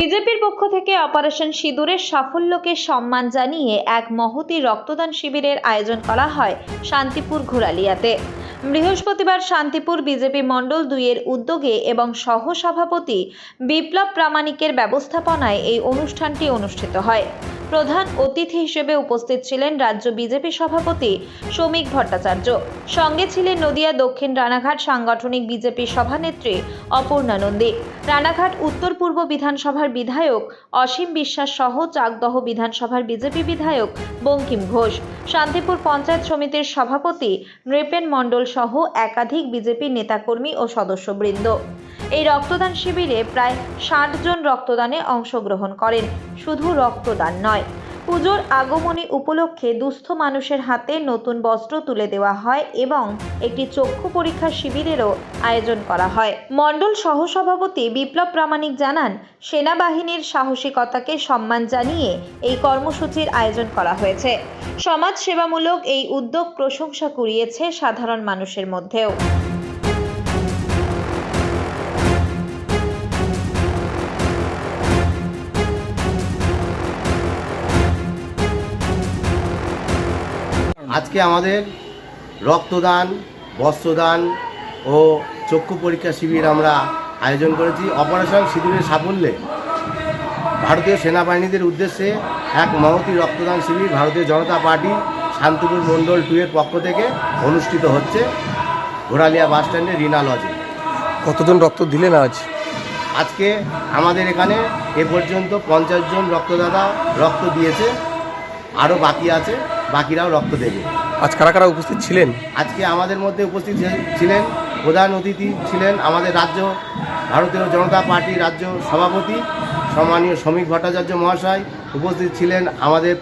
বিজেপির পক্ষ থেকে অপারেশন সিঁদুরের সাফল্যকে সম্মান জানিয়ে এক মহতি রক্তদান শিবিরের আয়োজন করা হয় শান্তিপুর ঘোরালিয়াতে। বৃহস্পতিবার শান্তিপুর বিজেপি মণ্ডল দুইয়ের উদ্যোগে এবং সহসভাপতি বিপ্লব প্রামাণিকের ব্যবস্থাপনায় এই অনুষ্ঠানটি অনুষ্ঠিত হয়। প্রধান অতিথি হিসেবে উপস্থিত ছিলেন রাজ্য বিজেপি সভাপতি শ্রমিক ভট্টাচার্য। সঙ্গে ছিলেন নদিয়া দক্ষিণ রানাঘাট সাংগঠনিক বিজেপি সভানেত্রী অপর্ণা নন্দী। রানাঘাট উত্তর পূর্ব বিধানসভার বিধায়ক অসীম বিশ্বাস সহ চাকদহ বিধানসভার বিজেপি বিধায়ক বঙ্কিম ঘোষ। শান্তিপুর পঞ্চায়েত সমিতির সভাপতি নৃপেন মণ্ডল সহ একাধিক বিজেপি নেতাকর্মী ও সদস্যবৃন্দ। এই রক্তদান শিবিরে প্রায় ষাট জন রক্তদানে অংশগ্রহণ করেন। শুধু রক্তদান নয়, পুজোর আগমনী উপলক্ষে দুস্থ মানুষের হাতে নতুন বস্ত্র তুলে দেওয়া হয় এবং একটি চক্ষু পরীক্ষা শিবিরেরও আয়োজন করা হয়। মণ্ডল সহসভাপতি বিপ্লব প্রামাণিক জানান, সেনাবাহিনীর সাহসিকতাকে সম্মান জানিয়ে এই কর্মসূচির আয়োজন করা হয়েছে। সমাজ সেবামূলক এই উদ্যোগ প্রশংসা কুড়িয়েছে সাধারণ মানুষের মধ্যেও। আজকে আমাদের রক্তদান বস্ত্রদান ও চক্ষু পরীক্ষা শিবির আমরা আয়োজন করেছি। অপারেশন সিঁদুরের সাফল্যে ভারতীয় সেনাবাহিনীদের উদ্দেশ্যে এক মহতি রক্তদান শিবির ভারতীয় জনতা পার্টি শান্তিপুর মণ্ডল টু এর পক্ষ থেকে অনুষ্ঠিত হচ্ছে ঘোরালিয়া বাস স্ট্যান্ডে রিনা লজে। কতজন রক্ত দিলেন আজ? আজকে আমাদের এখানে এ পর্যন্ত পঞ্চাশ জন রক্তদাতা রক্ত দিয়েছে আরও বাকি আছে। বাকিরাও রক্ত দেবে। আজ কারা কারা উপস্থিত ছিলেন? আজকে আমাদের মধ্যে উপস্থিত ছিলেন প্রধান অতিথি ছিলেন আমাদের রাজ্য ভারতীয় জনতা পার্টি রাজ্য সভাপতি সম্মানীয় শ্রমিক ভট্টাচার্য মহাশয় উপস্থিত ছিলেন আমাদের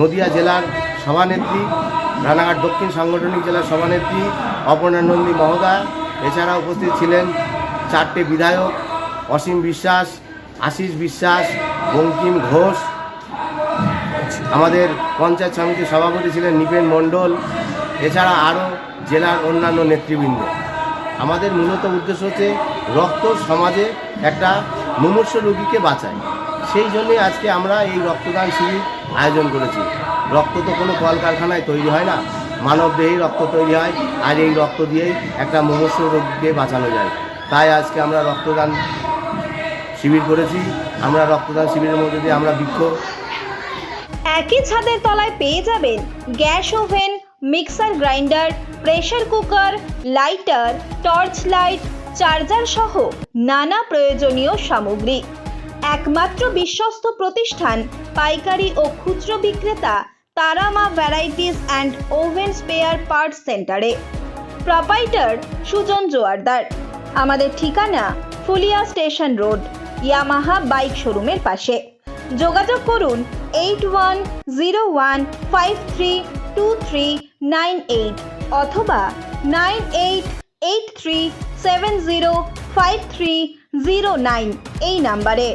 নদিয়া জেলার সভানেত্রী রানাঘাট দক্ষিণ সাংগঠনিক জেলার সভানেত্রী অপর্ণা নন্দী মহোদয় এছাড়া উপস্থিত ছিলেন চারটে বিধায়ক অসীম বিশ্বাস আশিস বিশ্বাস বঙ্কিম ঘোষ আমাদের পঞ্চায়েত সমিতির সভাপতি ছিলেন নিপেন মণ্ডল, এছাড়া আরও জেলার অন্যান্য নেতৃবৃন্দ। আমাদের মূলত উদ্দেশ্য হচ্ছে রক্ত সমাজে একটা মুমূর্ষ রোগীকে বাঁচায়। সেই জন্যই আজকে আমরা এই রক্তদান শিবির আয়োজন করেছি। রক্ত তো কোনো কলকারখানায় তৈরি হয় না। মানব দেহেই রক্ত তৈরি হয়। আর এই রক্ত দিয়েই একটা মুমূর্ষ রোগীকে বাঁচানো যায়। তাই আজকে আমরা রক্তদান শিবির করেছি। আমরা রক্তদান শিবিরের মধ্যে দিয়ে আমরা বৃক্ষ একই ছাদের তলায় পেয়ে যাবেন gas oven, mixer grinder pressure cooker, lighter, torch light, charger সহ নানা প্রয়োজনীয় সামগ্রী। একমাত্র বিশ্বস্ত প্রতিষ্ঠান, পাইকারি ও খুচরো বিক্রেতা Tarama varieties and oven spare parts সেন্টারে। প্রপাইটার সুজন জোয়ারদার। আমাদের ঠিকানা Phulia station road, Yamaha bike শোরুমের পাশে। যোগাযোগ করুন eight one zero one five three two three nine eight অথবা nine eight eight three seven zero five three zero nine এই নাম্বারে।